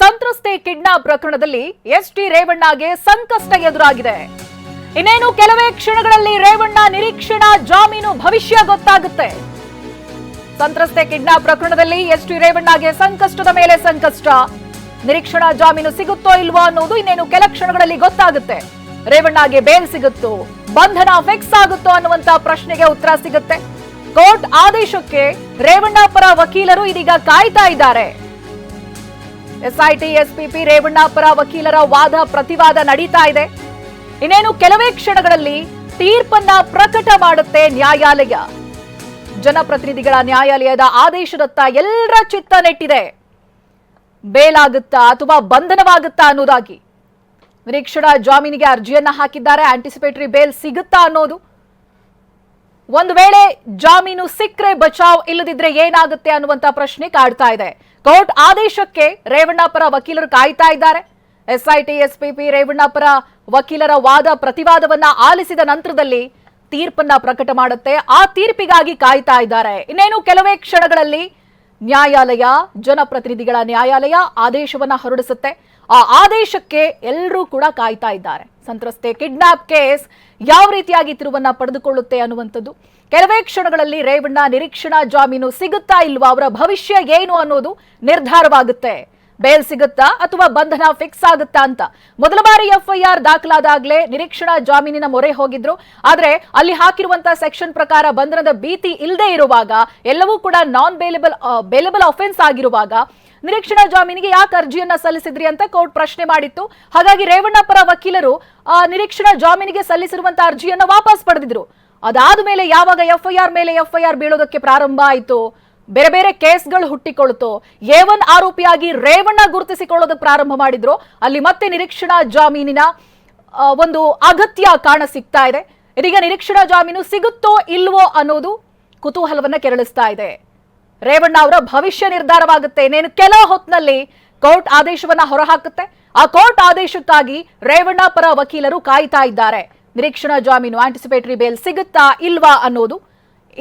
ಸಂತ್ರಸ್ತೆ ಕಿಡ್ನಾಪ್ ಪ್ರಕರಣದಲ್ಲಿ S T ರೇವಣ್ಣಗೆ ಸಂಕಷ್ಟ ಎದುರಾಗಿದೆ. ಇನ್ನೇನು ಕೆಲವೇ ಕ್ಷಣಗಳಲ್ಲಿ ರೇವಣ್ಣ ನಿರೀಕ್ಷಣಾ, ಜಾಮೀನು ಭವಿಷ್ಯ ಗೊತ್ತಾಗುತ್ತೆ. ಸಂತ್ರಸ್ತೆ ಕಿಡ್ನಾಪ್ ಪ್ರಕರಣದಲ್ಲಿ ಎಸ್ ಟಿ ರೇವಣ್ಣಗೆ ಸಂಕಷ್ಟದ ಮೇಲೆ ಸಂಕಷ್ಟ. ನಿರೀಕ್ಷಣಾ, ಜಾಮೀನು ಸಿಗುತ್ತೋ ಇಲ್ವೋ ಅನ್ನೋದು ಇನ್ನೇನು ಕೆಲ ಕ್ಷಣಗಳಲ್ಲಿ ಗೊತ್ತಾಗುತ್ತೆ. ರೇವಣ್ಣಗೆ ಬೇಲ್ ಸಿಗುತ್ತೋ, ಬಂಧನ ಫಿಕ್ಸ್ ಆಗುತ್ತೋ ಅನ್ನುವಂತ ಪ್ರಶ್ನೆಗೆ ಉತ್ತರ ಸಿಗುತ್ತೆ. ಕೋರ್ಟ್ ಆದೇಶಕ್ಕೆ ರೇವಣ್ಣ ಪರ ವಕೀಲರು ಇದೀಗ ಕಾಯ್ತಾ ಇದ್ದಾರೆ. ಎಸ್ಐಟಿ, ಎಸ್ಪಿಪಿ ರೇವಣ್ಣ ಪರ ವಕೀಲರ ವಾದ ಪ್ರತಿವಾದ ನಡೀತಾ ಇದೆ. ಇನ್ನೇನು ಕೆಲವೇ ಕ್ಷಣಗಳಲ್ಲಿ ತೀರ್ಪನ್ನ ಪ್ರಕಟ ಮಾಡುತ್ತೆ ನ್ಯಾಯಾಲಯ. ಜನಪ್ರತಿನಿಧಿಗಳ ನ್ಯಾಯಾಲಯದ ಆದೇಶದತ್ತ ಎಲ್ಲರ ಚಿತ್ತ ನೆಟ್ಟಿದೆ. ಬೇಲಾಗುತ್ತಾ ಅಥವಾ ಬಂಧನವಾಗುತ್ತಾ ಅನ್ನೋದಾಗಿ. ನಿರೀಕ್ಷಣಾ ಜಾಮೀನಿಗೆ ಅರ್ಜಿಯನ್ನ ಹಾಕಿದ್ದಾರೆ ಆಂಟಿಸಿಪೇಟರಿ ಬೇಲ್ ಸಿಗುತ್ತಾ ಅನ್ನೋದು. ಒಂದು ವೇಳೆ ಜಾಮೀನು ಸಿಕ್ರೆ ಬಚಾವ್ ಇಲ್ಲದಿದ್ರೆ ಏನಾಗುತ್ತೆ ಅನ್ನುವಂತ ಪ್ರಶ್ನೆ ಕಾಡ್ತಾ ಇದೆ. ಕೋರ್ಟ್ ಆದೇಶಕ್ಕೆ ರೇವಣ್ಣ ವಕೀಲರು ಕಾಯ್ತಾ ಇದ್ದಾರೆ. ಎಸ್ಐಟಿ ಎಸ್ಪಿಪಿ ರೇವಣ್ಣ ಪರ ವಕೀಲರ ವಾದ ಪ್ರತಿವಾದವನ್ನ ಆಲಿಸಿದ ನಂತರದಲ್ಲಿ ತೀರ್ಪನ್ನ ಪ್ರಕಟ ಮಾಡುತ್ತೆ. ಆ ತೀರ್ಪಿಗಾಗಿ ಕಾಯ್ತಾ ಇದ್ದಾರೆ. ಇನ್ನೇನು ಕೆಲವೇ ಕ್ಷಣಗಳಲ್ಲಿ ನ್ಯಾಯಾಲಯ, ಜನಪ್ರತಿನಿಧಿಗಳ ನ್ಯಾಯಾಲಯ ಆದೇಶವನ್ನ ಹೊರಡಿಸುತ್ತೆ. ಆ ಆದೇಶಕ್ಕೆ ಎಲ್ಲರೂ ಕೂಡ ಕಾಯ್ತಾ ಇದ್ದಾರೆ. ಸಂತ್ರಸ್ತೆ ಕಿಡ್ನಾಪ್ ಕೇಸ್ ಯಾವ ರೀತಿಯಾಗಿ ತಿರುವನ್ನ ಪಡೆದುಕೊಳ್ಳುತ್ತೆ ಅನ್ನುವಂಥದ್ದು. ಕೆಲವೇ ಕ್ಷಣಗಳಲ್ಲಿ ರೇವಣ್ಣ ನಿರೀಕ್ಷಣಾ ಜಾಮೀನು ಸಿಗುತ್ತಾ ಇಲ್ವಾ? ಅವರ ಭವಿಷ್ಯ ಏನು ಅನ್ನೋದು ನಿರ್ಧಾರವಾಗುತ್ತೆ. ಬೇಲ್ ಸಿಗುತ್ತಾ ಅಥವಾ ಬಂಧನ ಫಿಕ್ಸ್ ಆಗುತ್ತಾ ಅಂತ? ಮೊದಲ ಬಾರಿ ಎಫ್ಐಆರ್ ದಾಖಲಾದಾಗಲೇ ನಿರೀಕ್ಷಣಾ ಜಾಮೀನಿನ ಮೊರೆ ಹೋಗಿದ್ರು. ಆದ್ರೆ ಅಲ್ಲಿ ಹಾಕಿರುವಂತಹ ಸೆಕ್ಷನ್ ಪ್ರಕಾರ ಬಂಧನದ ಭೀತಿ ಇಲ್ಲದೆ ಇರುವಾಗ, ಎಲ್ಲವೂ ಕೂಡ ನಾನ್ ಬೇಲೆಬಲ್ ಬೇಲೆಬಲ್ ಅಫೆನ್ಸ್ ಆಗಿರುವಾಗ ನಿರೀಕ್ಷಣಾ ಜಾಮೀನಿಗೆ ಯಾಕೆ ಅರ್ಜಿಯನ್ನ ಸಲ್ಲಿಸಿದ್ರಿ ಅಂತ ಕೋರ್ಟ್ ಪ್ರಶ್ನೆ ಮಾಡಿತ್ತು. ಹಾಗಾಗಿ ರೇವಣ್ಣ ಪರ ವಕೀಲರು ನಿರೀಕ್ಷಣಾ ಜಾಮೀನಿಗೆ ಸಲ್ಲಿಸಿರುವಂತಹ ಅರ್ಜಿಯನ್ನ ವಾಪಸ್ ಪಡೆದಿದ್ರು. ಅದಾದ ಮೇಲೆ ಯಾವಾಗ ಎಫ್ಐಆರ್ ಮೇಲೆ ಎಫ್ಐಆರ್ ಬೀಳೋದಕ್ಕೆ ಪ್ರಾರಂಭ ಆಯಿತು? ಬೇರೆ ಬೇರೆ ಕೇಸ್ಗಳು ಹುಟ್ಟಿಕೊಳ್ತು ಏವನ್ ಆರೋಪಿಯಾಗಿ ರೇವಣ್ಣ ಗುರುತಿಸಿಕೊಳ್ಳೋದಕ್ಕೆ ಪ್ರಾರಂಭ ಮಾಡಿದ್ರು. ಅಲ್ಲಿ ಮತ್ತೆ ನಿರೀಕ್ಷಣಾ ಜಾಮೀನಿನ ಒಂದು ಅಗತ್ಯ ಕಾಣ ಸಿಗ್ತಾ ಇದೆ. ಇದೀಗ ನಿರೀಕ್ಷಣಾ ಜಾಮೀನು ಸಿಗುತ್ತೋ ಇಲ್ವೋ ಅನ್ನೋದು ಕುತೂಹಲವನ್ನ ಕೆರಳಿಸ್ತಾ ಇದೆ. ರೇವಣ್ಣ ಅವರ ಭವಿಷ್ಯ ನಿರ್ಧಾರವಾಗುತ್ತೆ. ಇನ್ನೇನು ಕೆಲ ಹೊತ್ತಿನಲ್ಲಿ ಕೋರ್ಟ್ ಆದೇಶವನ್ನ ಹೊರಹಾಕುತ್ತೆ. ಆ ಕೋರ್ಟ್ ಆದೇಶಕ್ಕಾಗಿ ರೇವಣ್ಣ ಪರ ವಕೀಲರು ಕಾಯ್ತಾ ಇದ್ದಾರೆ. ನಿರೀಕ್ಷಣಾ ಜಾಮೀನು ಆಂಟಿಸಿಪೇಟರಿ ಬೇಲ್ ಸಿಗುತ್ತಾ ಇಲ್ವಾ ಅನ್ನೋದು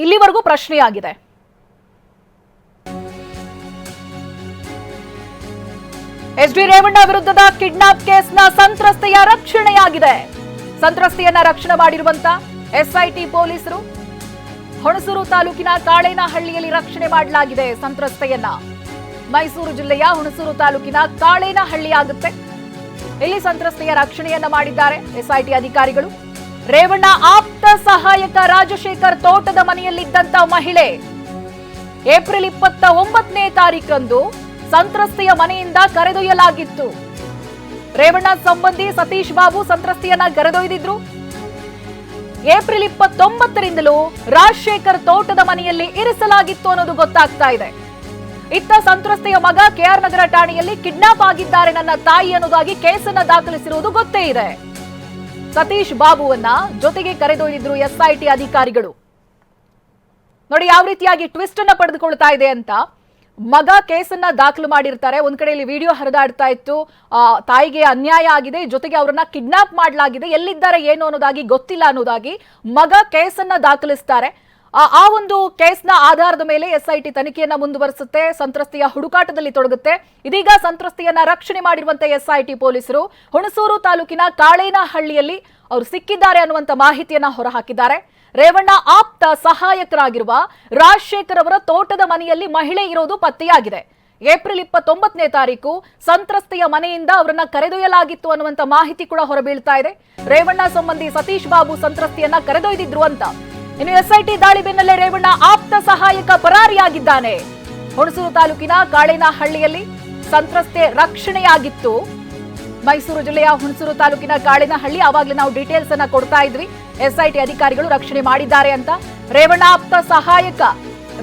ಇಲ್ಲಿವರೆಗೂ ಪ್ರಶ್ನೆಯಾಗಿದೆ. ಎಸ್ ಡಿ ರೇವಣ್ಣ ವಿರುದ್ಧದ ಕಿಡ್ನಾಪ್ ಕೇಸ್ನ ಸಂತ್ರಸ್ತೆಯ ರಕ್ಷಣೆಯಾಗಿದೆ. ಸಂತ್ರಸ್ತೆಯನ್ನ ರಕ್ಷಣೆ ಮಾಡಿರುವಂತ ಎಸ್ಐಟಿ ಪೊಲೀಸರು ಹುಣಸೂರು ತಾಲೂಕಿನ ಕಾಳೇನಹಳ್ಳಿಯಲ್ಲಿ ರಕ್ಷಣೆ ಮಾಡಲಾಗಿದೆ ಸಂತ್ರಸ್ತೆಯನ್ನ. ಮೈಸೂರು ಜಿಲ್ಲೆಯ ಹುಣಸೂರು ತಾಲೂಕಿನ ಕಾಳೇನಹಳ್ಳಿ ಆಗುತ್ತೆ. ಇಲ್ಲಿ ಸಂತ್ರಸ್ತೆಯ ರಕ್ಷಣೆಯನ್ನ ಮಾಡಿದ್ದಾರೆ ಎಸ್ಐಟಿ ಅಧಿಕಾರಿಗಳು. ರೇವಣ್ಣ ಆಪ್ತ ಸಹಾಯಕ ರಾಜಶೇಖರ್ ತೋಟದ ಮನೆಯಲ್ಲಿದ್ದಂತ ಮಹಿಳೆ. ಏಪ್ರಿಲ್ ಇಪ್ಪತ್ತ ಒಂಬತ್ತನೇ ತಾರೀಕಂದು ಸಂತ್ರಸ್ತೆಯ ಮನೆಯಿಂದ ಕರೆದೊಯ್ಯಲಾಗಿತ್ತು. ರೇವಣ್ಣ ಸಂಬಂಧಿ ಸತೀಶ್ ಬಾಬು ಸಂತ್ರಸ್ತೆಯನ್ನ ಕರೆದೊಯ್ದಿದ್ರು. ಏಪ್ರಿಲ್ ಇಪ್ಪತ್ತೊಂಬತ್ತರಿಂದಲೂ ರಾಜಶೇಖರ್ ತೋಟದ ಮನೆಯಲ್ಲಿ ಇರಿಸಲಾಗಿತ್ತು ಅನ್ನೋದು ಗೊತ್ತಾಗ್ತಾ ಇದೆ. ಇತ್ತ ಸಂತ್ರಸ್ತೆಯ ಮಗ ಕೆಆರ್ ನಗರ ಠಾಣೆಯಲ್ಲಿ ಕಿಡ್ನಾಪ್ ಆಗಿದ್ದಾರೆ ನನ್ನ ತಾಯಿ ಅನ್ನೋದಾಗಿ ಕೇಸನ್ನ ದಾಖಲಿಸಿರುವುದು ಗೊತ್ತೇ ಇದೆ. ಸತೀಶ್ ಬಾಬುವನ್ನ ಜೊತೆಗೆ ಕರೆದೊಯ್ದಿದ್ರು ಎಸ್ಐಟಿ ಅಧಿಕಾರಿಗಳು. ನೋಡಿ, ಯಾವ ರೀತಿಯಾಗಿ ಟ್ವಿಸ್ಟ್ ಅನ್ನ ಪಡೆದುಕೊಳ್ತಾ ಇದೆ ಅಂತ. ಮಗ ಕೇಸನ್ನ ದಾಖಲು ಮಾಡಿರ್ತಾರೆ. ಒಂದ್ ಕಡೆಯಲ್ಲಿ ವಿಡಿಯೋ ಹರಿದಾಡ್ತಾ ಇತ್ತು. ತಾಯಿಗೆ ಅನ್ಯಾಯ ಆಗಿದೆ. ಜೊತೆಗೆ ಅವರನ್ನ ಕಿಡ್ನಾಪ್ ಮಾಡಲಾಗಿದೆ. ಎಲ್ಲಿದ್ದಾರೆ, ಏನು ಅನ್ನೋದಾಗಿ ಗೊತ್ತಿಲ್ಲ ಅನ್ನೋದಾಗಿ ಮಗ ಕೇಸನ್ನ ದಾಖಲಿಸ್ತಾರೆ. ಆ ಒಂದು ಕೇಸ್ನ ಆಧಾರದ ಮೇಲೆ ಎಸ್ಐಟಿ ತನಿಖೆಯನ್ನ ಮುಂದುವರಿಸುತ್ತೆ, ಸಂತ್ರಸ್ತೆಯ ಹುಡುಕಾಟದಲ್ಲಿ ತೊಡಗುತ್ತೆ. ಇದೀಗ ಸಂತ್ರಸ್ತೆಯನ್ನ ರಕ್ಷಣೆ ಮಾಡಿರುವಂತ ಎಸ್ಐಟಿ ಪೊಲೀಸರು ಹುಣಸೂರು ತಾಲೂಕಿನ ಕಾಳೇನಹಳ್ಳಿಯಲ್ಲಿ ಅವರು ಸಿಕ್ಕಿದ್ದಾರೆ ಅನ್ನುವಂತ ಮಾಹಿತಿಯನ್ನ ಹೊರಹಾಕಿದ್ದಾರೆ. ರೇವಣ್ಣ ಆಪ್ತ ಸಹಾಯಕರಾಗಿರುವ ರಾಜಶೇಖರ್ ಅವರ ತೋಟದ ಮನೆಯಲ್ಲಿ ಮಹಿಳೆ ಇರೋದು ಪತ್ತೆಯಾಗಿದೆ. ಏಪ್ರಿಲ್ ಇಪ್ಪತ್ತೊಂಬತ್ತನೇ ತಾರೀಕು ಸಂತ್ರಸ್ತೆಯ ಮನೆಯಿಂದ ಅವರನ್ನ ಕರೆದೊಯ್ಯಲಾಗಿತ್ತು ಅನ್ನುವಂತ ಮಾಹಿತಿ ಕೂಡ ಹೊರಬೀಳ್ತಾ ಇದೆ. ರೇವಣ್ಣ ಸಂಬಂಧಿ ಸತೀಶ್ ಬಾಬು ಸಂತ್ರಸ್ತೆಯನ್ನ ಕರೆದೊಯ್ದಿದ್ರು ಅಂತ ಇನ್ನು ಎಸ್ಐಟಿ ದಾಳಿ ಬೆನ್ನಲ್ಲೇ ರೇವಣ್ಣ ಆಪ್ತ ಸಹಾಯಕ ಪರಾರಿಯಾಗಿದ್ದಾನೆ. ಹುಣಸೂರು ತಾಲೂಕಿನ ಕಾಳೇನಹಳ್ಳಿಯಲ್ಲಿ ಸಂತ್ರಸ್ತೆ ರಕ್ಷಣೆಯಾಗಿತ್ತು. ಮೈಸೂರು ಜಿಲ್ಲೆಯ ಹುಣಸೂರು ತಾಲೂಕಿನ ಕಾಳಿನಹಳ್ಳಿ ಆವಾಗಲೇ ನಾವು ಡೀಟೇಲ್ಸ್ ಅನ್ನ ಕೊಡ್ತಾ ಇದ್ವಿ. ಎಸ್ಐಟಿ ಅಧಿಕಾರಿಗಳು ರಕ್ಷಣೆ ಮಾಡಿದ್ದಾರೆ ಅಂತ. ರೇವಣ್ಣ ಆಪ್ತ ಸಹಾಯಕ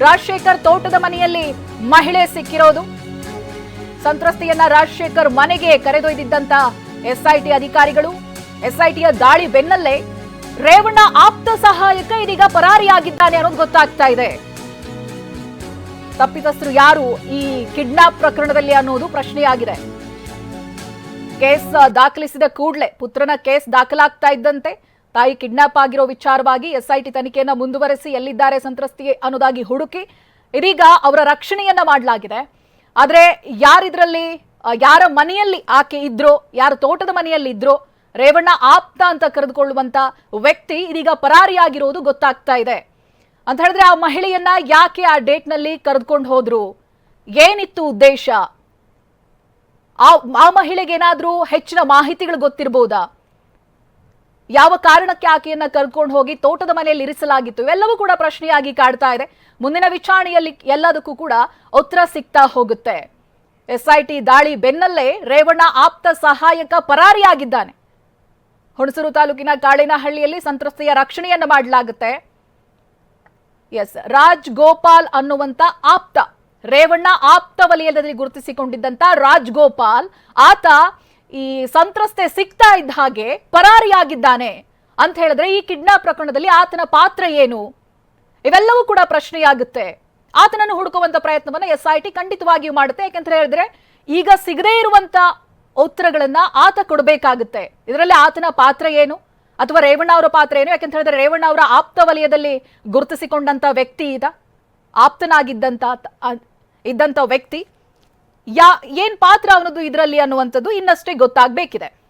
ರಾಜಶೇಖರ್ ತೋಟದ ಮನೆಯಲ್ಲಿ ಮಹಿಳೆ ಸಿಕ್ಕಿರೋದು. ಸಂತ್ರಸ್ತೆಯನ್ನ ರಾಜಶೇಖರ್ ಮನೆಗೆ ಕರೆದೊಯ್ದಿದ್ದಂತ ಎಸ್ಐಟಿ ಅಧಿಕಾರಿಗಳು. ಎಸ್ಐಟಿಯ ದಾಳಿ ಬೆನ್ನಲ್ಲೇ ರೇವಣ್ಣ ಆಪ್ತ ಸಹಾಯಕ ಇದೀಗ ಪರಾರಿಯಾಗಿದ್ದಾನೆ ಅನ್ನೋದು ಗೊತ್ತಾಗ್ತಾ ಇದೆ. ತಪ್ಪಿತಸ್ಥರು ಯಾರು ಈ ಕಿಡ್ನಾಪ್ ಪ್ರಕರಣದಲ್ಲಿ ಅನ್ನೋದು ಪ್ರಶ್ನೆಯಾಗಿದೆ. ಕೇಸ್ ದಾಖಲಿಸಿದ ಕೂಡಲೇ ಪುತ್ರನ ಕೇಸ್ ದಾಖಲಾಗ್ತಾ ಇದ್ದಂತೆ ತಾಯಿ ಕಿಡ್ನಾಪ್ ಆಗಿರೋ ವಿಚಾರವಾಗಿ ಎಸ್ಐಟಿ ತನಿಖೆಯನ್ನ ಮುಂದುವರೆಸಿ ಎಲ್ಲಿದ್ದಾರೆ ಸಂತ್ರಸ್ತಿ ಅನ್ನೋದಾಗಿ ಹುಡುಕಿ ಇದೀಗ ಅವರ ರಕ್ಷಣೆಯನ್ನ ಮಾಡಲಾಗಿದೆ. ಆದ್ರೆ ಯಾರಿದ್ರಲ್ಲಿ, ಯಾರ ಮನೆಯಲ್ಲಿ ಆಕೆ ಇದ್ರೋ, ಯಾರ ತೋಟದ ಮನೆಯಲ್ಲಿ ಇದ್ರೋ ರೇವಣ್ಣ ಆಪ್ತ ಅಂತ ಕರೆದುಕೊಳ್ಳುವಂತ ವ್ಯಕ್ತಿ ಇದೀಗ ಪರಾರಿಯಾಗಿರೋದು ಗೊತ್ತಾಗ್ತಾ ಇದೆ. ಅಂತ ಹೇಳಿದ್ರೆ ಆ ಮಹಿಳೆಯನ್ನ ಯಾಕೆ ಆ ಡೇಟ್ನಲ್ಲಿ ಕರೆದುಕೊಂಡು ಹೋದ್ರು? ಏನಿತ್ತು ಉದ್ದೇಶ? ಆ ಆ ಮಹಿಳೆಗೆ ಏನಾದ್ರೂ ಹೆಚ್ಚಿನ ಮಾಹಿತಿಗಳು ಗೊತ್ತಿರಬಹುದಾ ಯಾವ ಕಾರಣಕ್ಕೆ ಆಕೆಯನ್ನ ಕರ್ಕೊಂಡು ಹೋಗಿ ತೋಟದ ಮನೆಯಲ್ಲಿ ಇರಿಸಲಾಗಿತ್ತು? ಇವೆಲ್ಲವೂ ಕೂಡ ಪ್ರಶ್ನೆಯಾಗಿ ಕಾಡ್ತಾ ಇದೆ. ಮುಂದಿನ ವಿಚಾರಣೆಯಲ್ಲಿ ಎಲ್ಲದಕ್ಕೂ ಕೂಡ ಉತ್ತರ ಸಿಗ್ತಾ ಹೋಗುತ್ತೆ. ಎಸ್ಐಟಿ ದಾಳಿ ಬೆನ್ನಲ್ಲೇ ರೇವಣ್ಣ ಆಪ್ತ ಸಹಾಯಕ ಪರಾರಿಯಾಗಿದ್ದಾನೆ. ಹುಣಸೂರು ತಾಲೂಕಿನ ಕಾಳಿನಹಳ್ಳಿಯಲ್ಲಿ ಸಂತ್ರಸ್ತೆಯ ರಕ್ಷಣೆಯನ್ನು ಮಾಡಲಾಗುತ್ತೆ. ಎಸ್, ರಾಜ್ ಗೋಪಾಲ್ ಅನ್ನುವಂತ ಆಪ್ತ, ರೇವಣ್ಣ ಆಪ್ತ ವಲಯದಲ್ಲಿ ಗುರುತಿಸಿಕೊಂಡಿದ್ದಂತ ರಾಜ್ ಗೋಪಾಲ್, ಆತ ಈ ಸಂತ್ರಸ್ತೆ ಸಿಗ್ತಾ ಇದ್ದ ಹಾಗೆ ಪರಾರಿಯಾಗಿದ್ದಾನೆ ಅಂತ ಹೇಳಿದ್ರೆ ಈ ಕಿಡ್ನಾಪ್ ಪ್ರಕರಣದಲ್ಲಿ ಆತನ ಪಾತ್ರ ಏನು? ಇವೆಲ್ಲವೂ ಕೂಡ ಪ್ರಶ್ನೆಯಾಗುತ್ತೆ. ಆತನನ್ನು ಹುಡುಕುವಂತ ಪ್ರಯತ್ನವನ್ನು ಎಸ್ ಐ ಟಿ ಖಂಡಿತವಾಗಿಯೂ ಮಾಡುತ್ತೆ. ಯಾಕಂತ ಹೇಳಿದ್ರೆ ಈಗ ಸಿಗದೇ ಇರುವಂತ ಉತ್ತರಗಳನ್ನ ಆತ ಕೊಡಬೇಕಾಗುತ್ತೆ. ಇದರಲ್ಲಿ ಆತನ ಪಾತ್ರ ಏನು? ಅಥವಾ ರೇವಣ್ಣ ಅವರ ಪಾತ್ರ ಏನು? ಯಾಕಂತ ಹೇಳಿದ್ರೆ ರೇವಣ್ಣ ಅವರ ಆಪ್ತ ವಲಯದಲ್ಲಿ ಗುರುತಿಸಿಕೊಂಡಂತ ವ್ಯಕ್ತಿ ಇದ. ಆಪ್ತನಾಗಿದ್ದಂತ ಇದ್ದಂತ ವ್ಯಕ್ತಿ. ಯಾ, ಏನ್ ಪಾತ್ರ ಅವನದು ಇದರಲ್ಲಿ ಅನ್ನುವಂಥದ್ದು ಇನ್ನಷ್ಟೇ ಗೊತ್ತಾಗ್ಬೇಕಿದೆ.